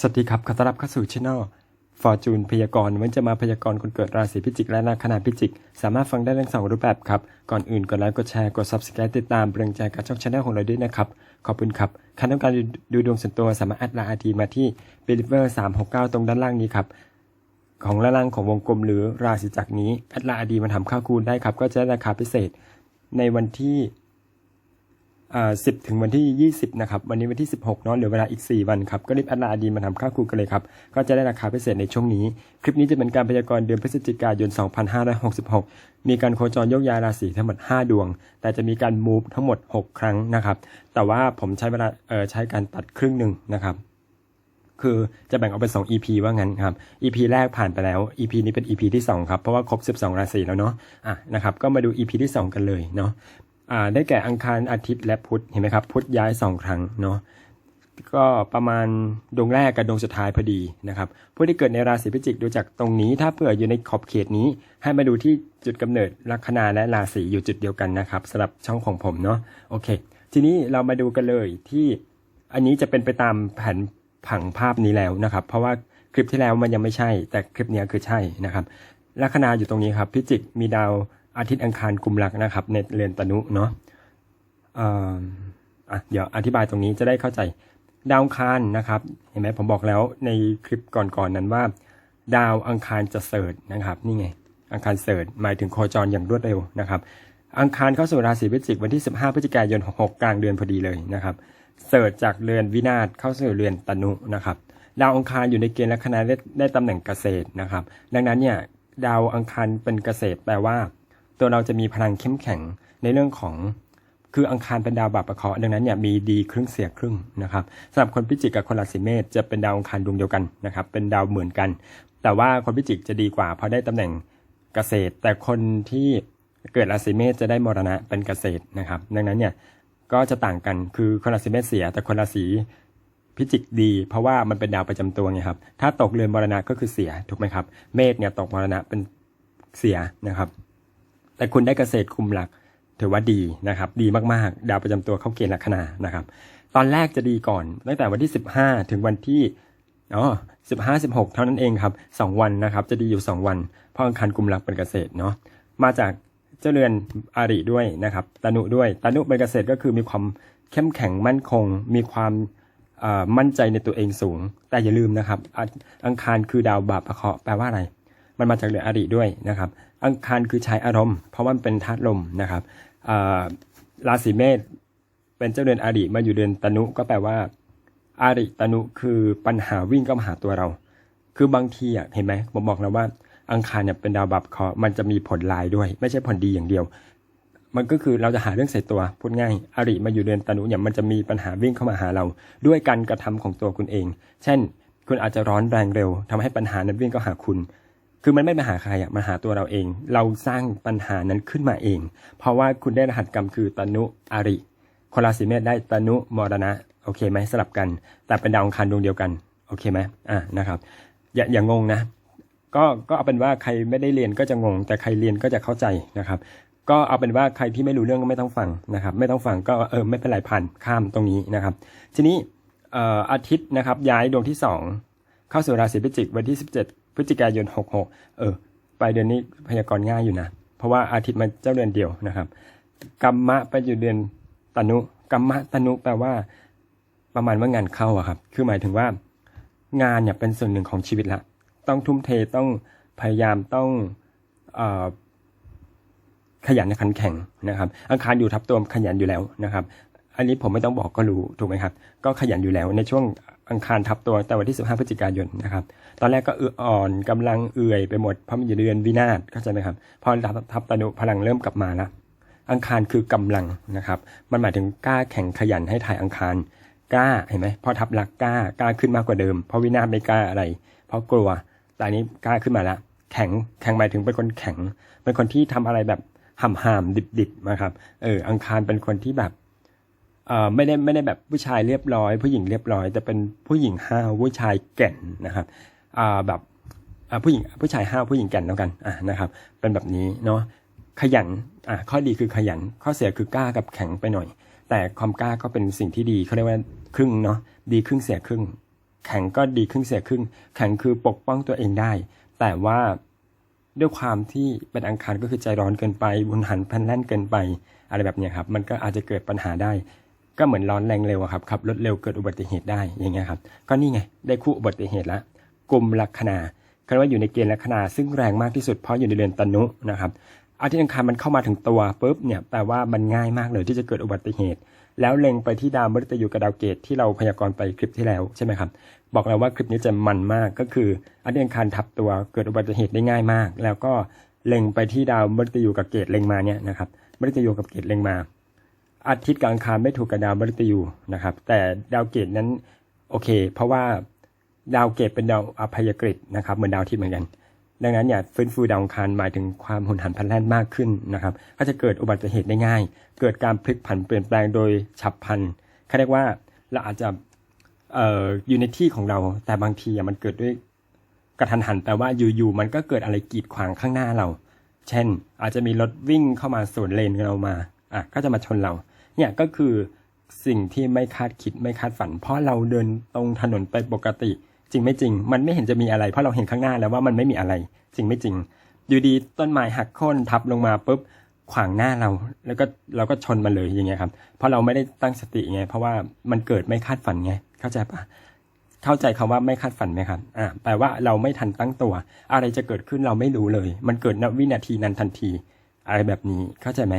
สวัสดีครับ ขอต้อนรับเข้าสู่ช่องฟอร์จูนพยากรณ์วันจะมาพยากรณ์คนเกิดราศีพิจิกและลัคนาพิจิก สามารถฟังได้ทั้งสองรูปแบบครับ ก่อนอื่นกดไลค์กดแชร์กด subscribe ติดตามเป็นกำลังใจกับช่องชาแนลของเราด้วยนะครับ ขอบคุณครับใครต้องการดูดวงส่วนตัวสามารถแอดไลน์ไอทีมาที่ believer 369 ตรงด้านล่างนี้ครับ ของด้านล่างของวงกลมหรือราศีจักรนี้แอดไลน์ไอดีมาทำค่าคูณได้ครับก็จะได้ราคาพิเศษ ในวันที่ สิบถึงวันที่ 20 นะครับ วันนี้วันที่ 16เนาะเหลือเวลาอีก 4 วันครับ ก็รีบแอดไลน์อดีมาทำค่าครูกันเลยครับ ก็จะได้ราคาพิเศษในช่วงนี้ คลิปนี้จะเป็นการพยากรณ์เดือนพฤศจิกายน 2566 มีการโคจรโยกย้ายราศีทั้งหมด 5 ดวง แต่จะมีการมูฟทั้งหมด 6 ครั้งนะครับ แต่ว่าผมใช้เวลาใช้การตัดครึ่งหนึ่งนะครับคือจะแบ่งออกเป็น 2 EP ว่างั้นครับ EP แรกผ่านไปแล้ว EP นี้เป็น EP ที่ 2 ครับ เพราะว่าครบ 12 ราศีแล้วเนาะ อะนะครับ ก็มาดู EP ที่ 2 กันเลยเนาะ อ่าได้แก่อังคารอาทิตย์และพุธเห็นไหมครับ พุธย้าย2ครั้งเนาะก็ประมาณดวงแรกกับดวงสุดท้ายพอดีนะครับผู้ที่เกิดในราศีพิจิกดูจากตรงนี้ ถ้าเผื่ออยู่ในขอบเขตนี้ ให้มาดูที่จุดกำเนิดลัคนาและราศีอยู่จุดเดียวกันนะครับสำหรับช่องของผมเนาะโอเค ทีนี้เรามาดูกันเลยที่อันนี้จะเป็นไปตามแผนผังภาพนี้แล้วนะครับ เพราะว่าคลิปที่แล้วมันยังไม่ใช่ แต่คลิปเนี้ยคือใช่นะครับลัคนาอยู่ตรงนี้ครับพิจิกมีดาว อาทิตย์อังคารกุมรักนะครับ ในเรือนตนุเนาะเอ่ออะเดี๋ยวอธิบายตรงนี้จะได้เข้าใจ ดาวอังคารนะครับ เห็นไหมผมบอกแล้วในคลิปก่อนๆนนั้นว่า ดาวอังคารจะเสิร์ชนะครับนี่ไง อังคารเสิร์ชหมายถึงโคจรอย่างรวดเร็วนะครับ อังคารเข้าสู่ราศีพิจิกวันที่ 15พฤศจิกายน66กลางเดือนพอดีเลยนะครับเสิร์ชจากเรือนวินาศเข้าสู่เรือนตนุนะครับดาวอังคารอยู่ในเกณฑ์ลัคนาได้ตำแหน่งเกษตรนะครับ ดังนั้นเนี่ยดาวอังคารเป็นเกษตรแปลว่า ตัวเราจะมีพลังเข้มแข็งในเรื่องของคืออังคารเป็นดาวบาปประเคราะห์ดังนั้นเนี่ยมีดีครึ่งเสียครึ่งนะครับสำหรับคนพิจิกกับคนราศีเมษจะเป็นดาวอังคารดวงเดียวกันนะครับเป็นดาวเหมือนกัน แต่ว่าคนพิจิกจะดีกว่าเพราะได้ตำแหน่งเกษตร แต่คนที่เกิดราศีเมษจะได้มรณะเป็นเกษตรนะครับ ดังนั้นเนี่ยก็จะต่างกันคือคนราศีเมษเสีย แต่คนราศีพิจิกดี เพราะว่ามันเป็นดาวประจำตัวไงครับถ้าตกเรือนมรณะก็คือเสียถูกไหมครับ เมษเนี่ยตกมรณะเป็นเสียนะครับ แต่คุณได้เกษตรคุมหลักถือว่าดีนะครับ ดีมากๆ ดาวประจำตัวเข้าเกณฑ์ลัคนานะครับ ตอนแรกจะดีก่อน ตั้งแต่วันที่ 15 ถึงวันที่อ๋อ15 16เท่านั้นเองครับ2วันนะครับ จะดีอยู่2วัน เพราะอังคารกุมรักเป็นเกษตรเนาะมาจากเจ้าเรือนอาริด้วยนะครับตานุด้วยตานุเป็นเกษตรก็คือมีความเข้มแข็งมั่นคง มีความมั่นใจในตัวเองสูง แต่อย่าลืมนะครับ อังคารคือดาวบาปประเคาะแปลว่าอะไร มันมาจากเรือนอาริด้วยนะครับ อังคารคือใช้อารมณ์ เพราะมันเป็นธาตุลมนะครับราศีเมษเป็นเจ้าเดือนอาริมาอยู่เดือนตนุก็แปลว่าอาริตนุคือปัญหาวิ่งเข้ามาหาตัวเรา คือบางทีอะเห็นไหมผมบอกแล้วว่า อังคารเนี่ยเป็นดาวบับเคาะมันจะมีผลลายด้วย ไม่ใช่ผลดีอย่างเดียว มันก็คือเราจะหาเรื่องใส่ตัวพูดง่ายอาริมาอยู่เดือนตนุเนี่ยมันจะมีปัญหาวิ่งเข้ามาหาเรา ด้วยการกระทำของตัวคุณเอง เช่น คุณอาจจะร้อนแรงเร็วทำให้ปัญหานั้นวิ่งเข้าหาคุณ คือมันไม่มาหาใครอะมาหาตัวเราเอง เราสร้างปัญหานั้นขึ้นมาเอง เพราะว่าคุณได้รหัสกรรมคือตนุอาริคนราศีเมษได้ตนุมรณะโอเคไหมสลับกัน แต่เป็นดาวอังคารดวงเดียวกันโอเคไหมอ่านะครับ อย่าอย่างงนะ ก็ก็เอาเป็นว่าใครไม่ได้เรียนก็จะงง แต่ใครเรียนก็จะเข้าใจนะครับ ก็เอาเป็นว่าใครที่ไม่รู้เรื่องก็ไม่ต้องฟังนะครับ ไม่ต้องฟังก็เออไม่เป็นไรผ่านข้ามตรงนี้นะครับ ทีนี้อาทิตย์นะครับย้ายดวงที่สองเข้าสู่ราศีพิจิกวันที่ 17 พฤศจิกายน 66 เออปลายเดือนนี้พยากรณ์ง่ายอยู่นะ เพราะว่าอาทิตย์มันเจ้าเดือนเดียวนะครับกัมมะไปอยู่เดือนตนุกัมมะตนุแปลว่า ประมาณว่างานเข้าอะครับ คือหมายถึงว่า งานเนี่ยเป็นส่วนหนึ่งของชีวิตละ ต้องทุ่มเทต้องพยายามต้องเอ่อขยันขันแข็งนะครับอังคารอยู่ทับตัวขยันอยู่แล้วนะครับ อันนี้ผมไม่ต้องบอกก็รู้ถูกไหมครับ ก็ขยันอยู่แล้วในช่วง อังคารทับตัวแต่วันที่ 15 พฤศจิกายนนะครับ ตอนแรกก็อืออ่อนกำลังเอื่อยไปหมดเพราะมันอยู่เดือนวินาศเข้าใจไหมครับ พอทับทับตนุพลังเริ่มกลับมาแล้วอังคารคือกำลังนะครับ มันหมายถึงกล้าแข่งขยันให้ถ่ายอังคารกล้าเห็นไหมพอทับหลักกล้ากล้าขึ้นมากกว่าเดิม เพราะวินาศไม่กล้าอะไร เพราะกลัว แต่อันนี้กล้าขึ้นมาแล้วแข็งแข็งหมายถึงเป็นคนแข็ง เป็นคนที่ทำอะไรแบบห่ำหามดิบดิบนะครับเอออังคารเป็นคนที่แบบ เอ่อไม่ได้ไม่ได้แบบผู้ชายเรียบร้อย ผู้หญิงเรียบร้อย แต่เป็นผู้หญิงห้าวผู้ชายแก่นนะครับอ่าแบบอ่าผู้หญิงผู้ชายห้าวผู้หญิงแก่นแล้วกันอ่านะครับ เป็นแบบนี้เนาะขยันอะข้อดีคือขยัน ข้อเสียคือกล้ากับแข็งไปหน่อย แต่ความกล้าก็เป็นสิ่งที่ดีเขาเรียกว่าครึ่งเนาะดีครึ่งเสียครึ่ง แข็งก็ดีครึ่งเสียครึ่ง แข็งคือปกป้องตัวเองได้ แต่ว่าด้วยความที่เป็นอังคารก็คือใจร้อนเกินไปบุญหันพันแล่นเกินไป อะไรแบบนี้ครับ มันก็อาจจะเกิดปัญหาได้ ก็เหมือนร้อนแรงเร็วครับขับรถเร็วเกิดอุบัติเหตุได้อย่างเงี้ยครับก็นี่ไงได้คู่อุบัติเหตุล้วกลุ่มลัคนาคำว่าอยู่ในเกณฑ์ลัคนาซึ่งแรงมากที่สุดเพราะอยู่ในเรือนตนุนะครับอาทิตย์อังคารมันเข้ามาถึงตัวปุ๊บเนี่ยแปลว่ามันง่ายมากเลยที่จะเกิดอุบัติเหตุ แล้วเล็งไปที่ดาวมฤตยูกับดาวเกตที่เราพยากรณ์ไปคลิปที่แล้วใช่ไหมครับบอกแล้วว่าคลิปนี้จะมันมากก็คืออาทิตย์อังคารทับตัวเกิดอุบัติเหตุได้ง่ายมาก แล้วก็เล็งไปที่ดาวมฤตยูกับเกตเล็งมาเนี่ยนะครับมฤตยูกับเกตเล็งมา อาทิตย์กับอังคารไม่ถูกกับดาวมฤตยูนะครับ แต่ดาวเกตนั้นโอเค เพราะว่าดาวเกตเป็นดาวอภัยกฤตนะครับเหมือนดาวอาทิตย์เหมือนกัน ดังนั้นเนี่ยฟื้นฟูดาวอังคารหมายถึงความหุนหันพลันแล่นมากขึ้นนะครับ ก็จะเกิดอุบัติเหตุได้ง่าย เกิดการพลิกผันเปลี่ยนแปลงโดยฉับพลันเขาเรียกว่าเราอาจจะเอ่ออยู่ในที่ของเราแต่บางทีอะมันเกิดด้วยกระทันหันแปลว่าอยู่ๆมันก็เกิดอะไรกีดขวางข้างหน้าเรา เช่น อาจจะมีรถวิ่งเข้ามาสวนเลนเรามาอะก็จะมาชนเรา เนี่ยก็คือสิ่งที่ไม่คาดคิดไม่คาดฝัน เพราะเราเดินตรงถนนไปปกติ จริงไม่จริง มันไม่เห็นจะมีอะไร เพราะเราเห็นข้างหน้าแล้วว่ามันไม่มีอะไร จริงไม่จริง อยู่ดีต้นไม้หักโค่นทับลงมาปุ๊บขวางหน้าเรา แล้วก็เราก็ชนมันเลยอย่างเงี้ยครับ เพราะเราไม่ได้ตั้งสติไง เพราะว่ามันเกิดไม่คาดฝันไง เข้าใจปะเข้าใจคำว่าไม่คาดฝันไหมครับ อ่าแปลว่าเราไม่ทันตั้งตัว อะไรจะเกิดขึ้นเราไม่รู้เลย มันเกิดณวินาทีนั้นทันที อะไรแบบนี้เข้าใจไหม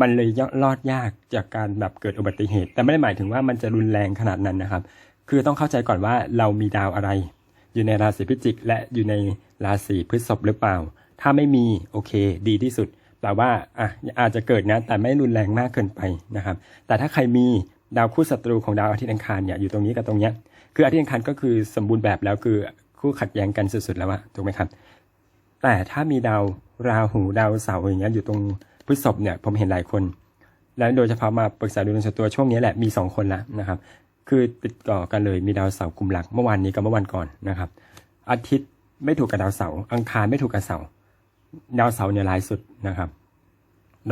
มันเลยรอดยากจากการแบบเกิดอุบัติเหตุ แต่ไม่ได้หมายถึงว่ามันจะรุนแรงขนาดนั้นนะครับ คือต้องเข้าใจก่อนว่าเรามีดาวอะไร อยู่ในราศีพิจิก และอยู่ในราศีพฤษภหรือเปล่า ถ้าไม่มีโอเค ดีที่สุดแปลว่าอะอาจจะเกิดนะแต่ไม่รุนแรงมากเกินไปนะครับ แต่ถ้าใครมีดาวคู่ศัตรูของดาวอาทิตย์อังคารเนี่ยอยู่ตรงนี้กับตรงเนี้ยคืออาทิตย์อังคารก็คือสมบูรณ์แบบแล้วคือคู่ขัดแย้งกันสุดๆแล้วอะถูกไหมครับ แต่ถ้ามีดาวราหูดาวเสาร์อย่างเงี้ยอยู่ตรง พฤษภเนี่ยผมเห็นหลายคน แล้วโดยเฉพาะมาปรึกษาดูดวงส่วนตัวช่วงนี้แหละมีสองคนละนะครับ คือติดต่อกันเลยมีดาวเสาร์กลุ่มหลักเมื่อวานนี้กับเมื่อวันก่อนนะครับ อาทิตย์ไม่ถูกกับดาวเสาร์อังคารไม่ถูกกับเสาร์ดาวเสาร์เนี่ยร้ายสุดนะครับ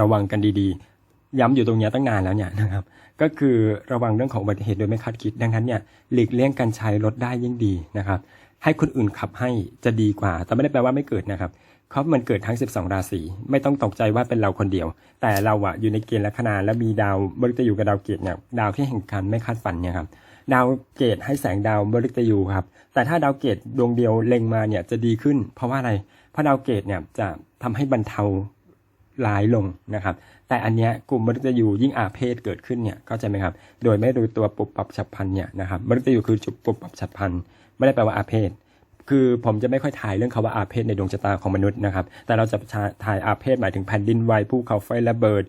ระวังกันดีๆ ย้ำอยู่ตรงนี้ตั้งนานแล้วเนี่ยนะครับ ก็คือระวังเรื่องของอุบัติเหตุโดยไม่คาดคิด ดังนั้นเนี่ยหลีกเลี่ยงการใช้รถได้ยิ่งดีนะครับ ให้คนอื่นขับให้จะดีกว่า แต่ไม่ได้แปลว่าไม่เกิดนะครับ เพราะมันเกิดทั้ง 12 ราศีไม่ต้องตกใจว่าเป็นเราคนเดียว แต่เราอะอยู่ในเกณฑ์ลัคนาและมีดาวบริตยูกับดาวเกตเนี่ยดาวที่แห่งการไม่คาดฝันเนี่ยครับดาวเกตให้แสงดาวบริตยูครับแต่ถ้าดาวเกตดวงเดียวเล็งมาเนี่ยจะดีขึ้น เพราะว่าอะไรเพราะดาวเกตเนี่ยจะทำให้บรรเทาร้ายลงนะครับ แต่อันเนี้ยกลุ่มมฤตยูยิ่งอาเพศเกิดขึ้นเนี่ยเข้าใจไหมครับ โดยไม่รู้ตัวปุบปับฉับพันเนี่ยนะครับมฤตยูคือจุดปุบปับฉับพันไม่ได้แปลว่าอาเพศ คือผมจะไม่ค่อยถ่ายเรื่องคาว่าอาเพศในดวงชะตาของมนุษย์นะครับ แต่เราจะถ่ายอาเพศหมายถึงแผ่นดินไหวภูเขาไฟระเบิด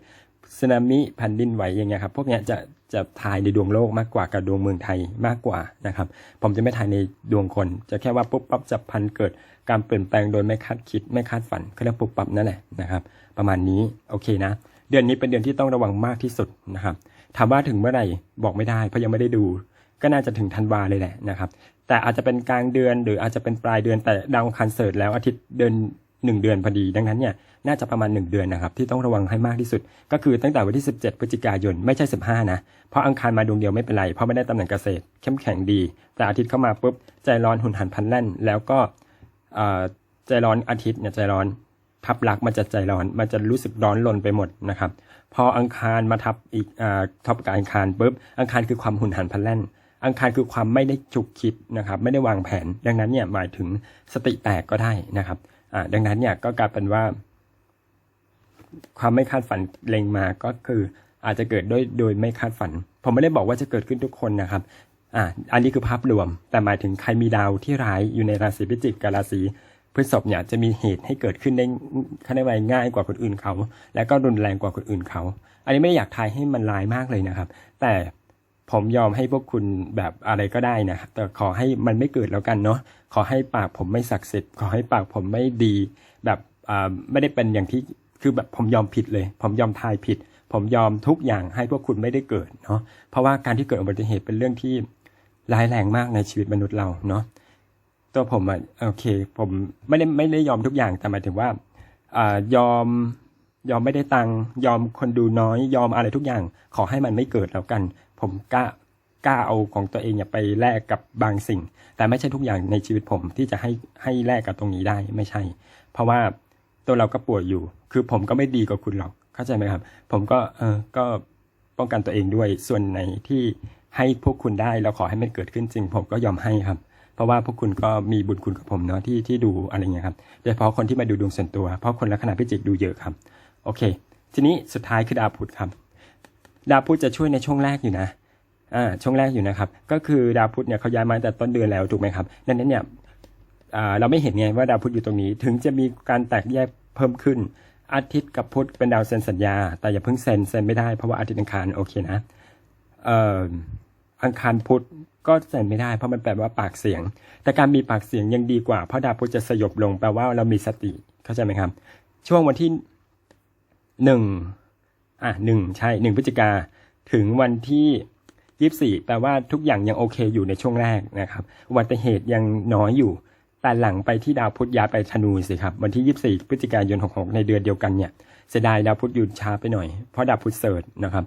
สึนามิแผ่นดินไหวอย่างเงี้ยครับ พวกเนี้ยจะจะถ่ายในดวงโลกมากกว่ากับดวงเมืองไทยมากกว่านะครับ ผมจะไม่ถ่ายในดวงคน จะแค่ว่าปุ๊บปั๊บจับพันเกิดการเปลี่ยนแปลงโดยไม่คาดคิดไม่คาดฝันก็เรียกปุ๊บปั๊บนั่นแหละนะครับ ประมาณนี้โอเคนะ เดือนนี้เป็นเดือนที่ต้องระวังมากที่สุดนะครับถามว่าถึงเมื่อไหร่บอกไม่ได้เพราะยังไม่ได้ดู ก็น่าจะถึงธันวาเลยแหละนะครับ แต่อาจจะเป็นกลางเดือนหรืออาจจะเป็นปลายเดือนแต่ดาวอังคารเสริฐแล้วอาทิตย์เดือนหนึ่งเดือนพอดี ดังนั้นเนี่ยน่าจะประมาณ 1 เดือนนะครับ ที่ต้องระวังให้มากที่สุด ก็คือตั้งแต่วันที่ 17พฤศจิกายนไม่ใช่ 15 นะ เพราะอังคารมาดวงเดียวไม่เป็นไร เพราะไม่ได้ตำแหน่งเกษตร เข้มแข็งดี แต่อาทิตย์เข้ามาปุ๊บใจร้อนหุนหันพันแล่น แล้วก็อ่อใจร้อนอาทิตย์เนี่ยใจร้อนทับลักมันจะใจร้อนมันจะรู้สึกร้อนลนไปหมดนะครับ พออังคารมาทับอีกอ่าทับกับอังคารปุ๊บอังคารคือความหุนหันพันแล่น อังคารคือความไม่ได้จุกคิดนะครับไม่ได้วางแผน ดังนั้นเนี่ยหมายถึงสติแตกก็ได้นะครับอ่าดังนั้นเนี่ยก็กลายเป็นว่า ความไม่คาดฝันเล็งมาก็คืออาจจะเกิดด้วยโดยไม่คาดฝัน ผมไม่ได้บอกว่าจะเกิดขึ้นทุกคนนะครับอ่าอันนี้คือภาพรวม แต่หมายถึงใครมีดาวที่ร้ายอยู่ในราศีพิจิกกับราศีพฤษภเนี่ยจะมีเหตุให้เกิดขึ้นได้ขั้นได้ง่ายกว่าคนอื่นเขา และก็รุนแรงกว่าคนอื่นเขา อันนี้ไม่ได้อยากทายให้มันร้ายมากเลยนะครับ แต่ ผมยอมให้พวกคุณแบบอะไรก็ได้นะ แต่ขอให้มันไม่เกิดแล้วกันเนาะ ขอให้ปากผมไม่ศักดิ์สิทธิ์ ขอให้ปากผมไม่ดี แบบอ่าไม่ได้เป็นอย่างที่ คือแบบผมยอมผิดเลย ผมยอมทายผิด ผมยอมทุกอย่างให้พวกคุณไม่ได้เกิดเนาะ เพราะว่าการที่เกิดอุบัติเหตุเป็นเรื่องที่ร้ายแรงมากในชีวิตมนุษย์เราเนาะ ตัวผมอะโอเค ผมไม่ได้ไม่ได้ยอมทุกอย่าง แต่หมายถึงว่าอ่ายอม ยอมไม่ได้ตังค์ยอมคนดูน้อยยอมอะไรทุกอย่าง ขอให้มันไม่เกิดแล้วกัน ผมกล้ากล้าเอาของตัวเองเนี่ยไปแลกกับบางสิ่ง แต่ไม่ใช่ทุกอย่างในชีวิตผมที่จะให้ให้แลกกับตรงนี้ได้ไม่ใช่ เพราะว่าตัวเราก็ป่วยอยู่ คือผมก็ไม่ดีกว่าคุณหรอกเข้าใจไหมครับ ผมก็เออก็ป้องกันตัวเองด้วยส่วนไหนที่ให้พวกคุณได้แล้วขอให้มันเกิดขึ้นจริง ผมก็ยอมให้ครับ เพราะว่าพวกคุณก็มีบุญคุณกับผมเนาะที่ที่ดูอะไรเงี้ยครับโดยเฉพาะคนที่มาดูดวงส่วนตัว เพราะคนลักษณะพิจิกดูเยอะครับ โอเค ทีนี้สุดท้ายคือดาวพุธครับดาวพุธจะช่วยในช่วงแรกอยู่นะอ่าช่วงแรกอยู่นะครับ ก็คือดาวพุธเนี่ยเขาย้ายมาแต่ต้นเดือนแล้วถูกไหมครับดังนั้นเนี่ยเราไม่เห็นไงว่าดาวพุธอยู่ตรงนี้ ถึงจะมีการแตกแยกเพิ่มขึ้น อาทิตย์กับพุธเป็นดาวเซ็นสัญญา แต่อย่าเพิ่งเซ็นเซ็นไม่ได้เพราะว่าอาทิตย์อังคารโอเคนะเอ่ออังคารพุธก็เซ็นไม่ได้เพราะมันแปลว่าปากเสียง แต่การมีปากเสียงยังดีกว่าเพราะดาวพุธจะสยบลงแปลว่าเรามีสติเข้าใจไหมครับ ช่วงวันที่ หนึ่งอะหนึ่งใช่หนึ่งพฤศจิกาถึงวันที่ยี่สี่แปลว่าทุกอย่างยังโอเคอยู่ในช่วงแรกนะครับอุบัติเหตุยังน้อยอยู่ แต่หลังไปที่ดาวพุธย้ายไปธนูสิครับ วันที่ยี่สี่พฤศจิกายนหกหกในเดือนเดียวกันเนี่ยเสียดายดาวพุธหยุดช้าไปหน่อยเพราะดาวพุธเสิร์ชนะครับ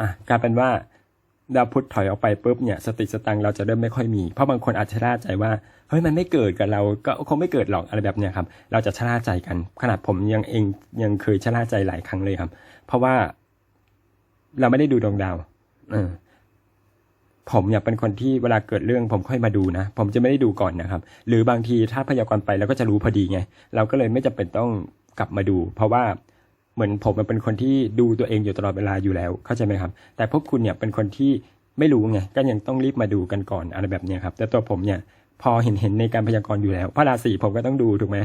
อะกลายเป็นว่า ดาวพุธถอยออกไปปุ๊บเนี่ยสติสตังเราจะเริ่มไม่ค่อยมี เพราะบางคนอาจจะชะล่าใจว่าเฮ้ยมันไม่เกิดกับเราก็คงไม่เกิดหรอกอะไรแบบเนี้ยครับเราจะชะล่าใจกัน ขนาดผมยังเองยังเคยชะล่าใจหลายครั้งเลยครับ เพราะว่าเราไม่ได้ดูดวงดาวเออผมเนี่ยเป็นคนที่เวลาเกิดเรื่องผมค่อยมาดูนะ ผมจะไม่ได้ดูก่อนนะครับ หรือบางทีถ้าพยากรณ์ไปเราก็จะรู้พอดีไง เราก็เลยไม่จำเป็นต้องกลับมาดู เพราะว่า เหมือนผมมันเป็นคนที่ดูตัวเองอยู่ตลอดเวลาอยู่แล้วเข้าใจไหมครับ แต่พวกคุณเนี่ยเป็นคนที่ไม่รู้ไงก็ยังต้องรีบมาดูกันก่อนอะไรแบบนี้ครับ แต่ตัวผมเนี่ยพอเห็นเห็นในการพยากรณ์อยู่แล้วพระราศีผมก็ต้องดูถูกไหม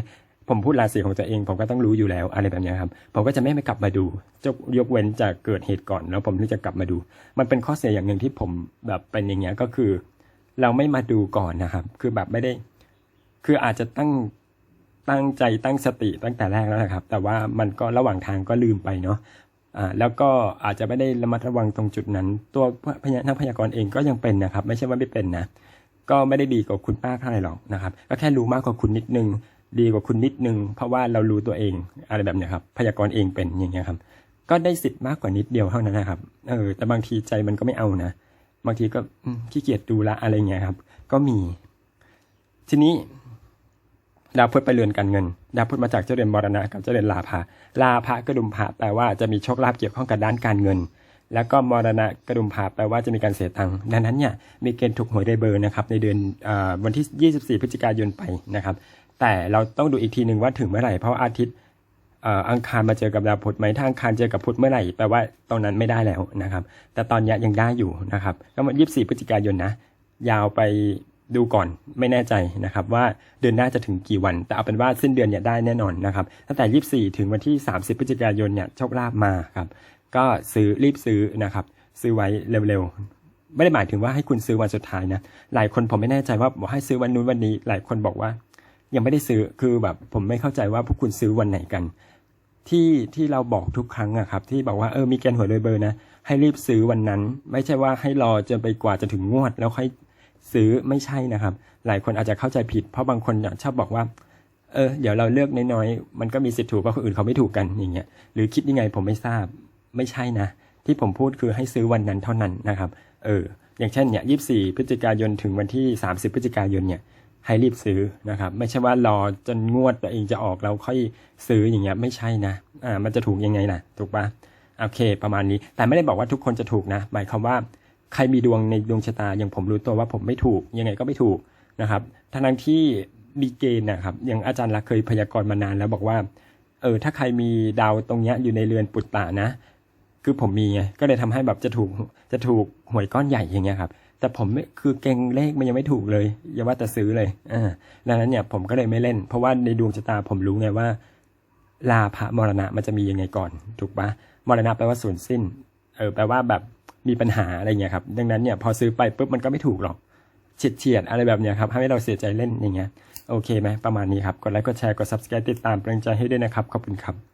ผมพูดราศีของตัวเองผมก็ต้องรู้อยู่แล้วอะไรแบบนี้ครับ ผมก็จะไม่ไม่กลับมาดูจะยกเว้นจะเกิดเหตุก่อน แล้วผมถึงจะกลับมาดู มันเป็นข้อเสียอย่างหนึ่งที่ผมแบบเป็นอย่างเงี้ยก็คือ เราไม่มาดูก่อนนะครับ คือแบบไม่ได้ คืออาจจะตั้ง ตั้งใจตั้งสติตั้งแต่แรกแล้วนะครับ แต่ว่ามันก็ระหว่างทางก็ลืมไปเนาะอ่าแล้วก็อาจจะไม่ได้ระมัดระวังตรงจุดนั้น ตัวพยานักพยากรณ์เองก็ยังเป็นนะครับ ไม่ใช่ว่าไม่เป็นนะ ก็ไม่ได้ดีกว่าคุณป้าเท่าไหร่หรอกนะครับ ก็แค่รู้มากกว่าคุณนิดนึง ดีกว่าคุณนิดนึง เพราะว่าเรารู้ตัวเองอะไรแบบเนี้ยครับพยากรณ์เองเป็นอย่างเงี้ยครับ ก็ได้สิทธิ์มากกว่านิดเดียวเท่านั้นนะครับเออแต่บางทีใจมันก็ไม่เอานะ บางทีก็ขี้เกียจดูละอะไรเงี้ยครับ ก็มี ทีนี้ ดาวพุธไปเรือนการเงิน ดาวพุธมาจากเจรือนมรณะกับเจรือนลาภะลาภะกระดุมภะแปลว่าจะมีโชคลาภเกี่ยวข้องกับด้านการเงิน แล้วก็มรณะกระดุมภะแปลว่าจะมีการเสียตังค์ดังนั้นเนี่ยมีเกณฑ์ถูกหวยได้เบอร์นะครับในเดือนอวันที่ 24 พฤศจิกายนไปนะครับแต่เราต้องดูอีกทีหนึ่งว่าถึงเมื่อไหร่เพราะอาทิตย์อังคารมาเจอกับดาวพุธไหมถ้าอังคารเจอกับพุธเมื่อไหร่แปลว่าตรงนั้นไม่ได้แล้วนะครับ แต่ตอนนี้ยังได้อยู่นะครับก็มัน24พฤศจิกายนนะ ยาวไป ดูก่อนไม่แน่ใจนะครับว่าเดือนหน้าจะถึงกี่วัน แต่เอาเป็นว่าสิ้นเดือนเนี่ยได้แน่นอนนะครับตั้งแต่ 24 ถึงวันที่ 30 พฤศจิกายนเนี่ยโชคลาภมาครับก็ซื้อรีบซื้อนะครับซื้อไว้เร็วๆ ไม่ได้หมายถึงว่าให้คุณซื้อวันสุดท้ายนะหลายคนผมไม่แน่ใจว่าบอกให้ซื้อวันนู้นวันนี้ หลายคนบอกว่า ยังไม่ได้ซื้อคือแบบผมไม่เข้าใจว่าพวกคุณซื้อวันไหนกัน ที่ที่เราบอกทุกครั้งอะครับที่บอกว่าเออมีเกณฑ์หวยรวยเบอร์นะให้รีบซื้อวันนั้น ไม่ใช่ว่าให้รอจนไปกว่าจะถึงงวด แล้วค่อย ซื้อไม่ใช่นะครับ หลายคนอาจจะเข้าใจผิด เพราะบางคนชอบบอกว่า เออ เดี๋ยวเราเลือกน้อยๆ มันก็มีสิทธิ์ถูกเพราะคนอื่นเขาไม่ถูกกันอย่างเงี้ย หรือคิดยังไงผมไม่ทราบ ไม่ใช่นะ ที่ผมพูดคือให้ซื้อวันนั้นเท่านั้นนะครับ เออ อย่างเช่นเนี่ยยี่สี่พฤศจิกายนถึงวันที่30พฤศจิกายนเนี่ย ให้รีบซื้อนะครับ ไม่ใช่ว่ารอจนงวดตัวเองจะออกแล้วค่อยซื้ออย่างเงี้ย ไม่ใช่นะ อ่า มันจะถูกยังไงล่ะ ถูกปะโอเค ประมาณนี้ แต่ไม่ได้บอกว่าทุกคนจะถูกนะ หมายความว่า ใครมีดวงในดวงชะตาอย่างผมรู้ตัวว่าผมไม่ถูก ยังไงก็ไม่ถูกนะครับทั้งที่มีเกณฑ์นะครับอย่างอาจารย์ลักเคยพยากรณ์มานานแล้วบอกว่าเออถ้าใครมีดาวตรงเนี้ยอยู่ในเรือนปุตตะนะ คือผมมีไงก็เลยทำให้แบบจะถูกจะถูกหวยก้อนใหญ่อย่างเงี้ยครับแต่ผมไม่คือเก่งเลขมันยังไม่ถูกเลยอย่าว่าแต่ซื้อเลยอ่าดังนั้นเนี่ยผมก็เลยไม่เล่น เพราะว่าในดวงชะตาผมรู้ไงว่าลาภมรณะมันจะมียังไงก่อน ถูกปะมรณะแปลว่าสูญสิ้นเออแปลว่าแบบ มีปัญหาอะไรเงี้ยครับดังนั้นเนี่ยพอซื้อไปปุ๊บมันก็ไม่ถูกหรอกเฉียดเฉียดอะไรแบบเนี้ยครับให้เราเสียใจเล่นอย่างเงี้ยโอเคไหมประมาณนี้ครับกดไลค์กดแชร์กด subscribe ติดตามเป็นกำลังใจให้ด้วยนะครับขอบคุณครับ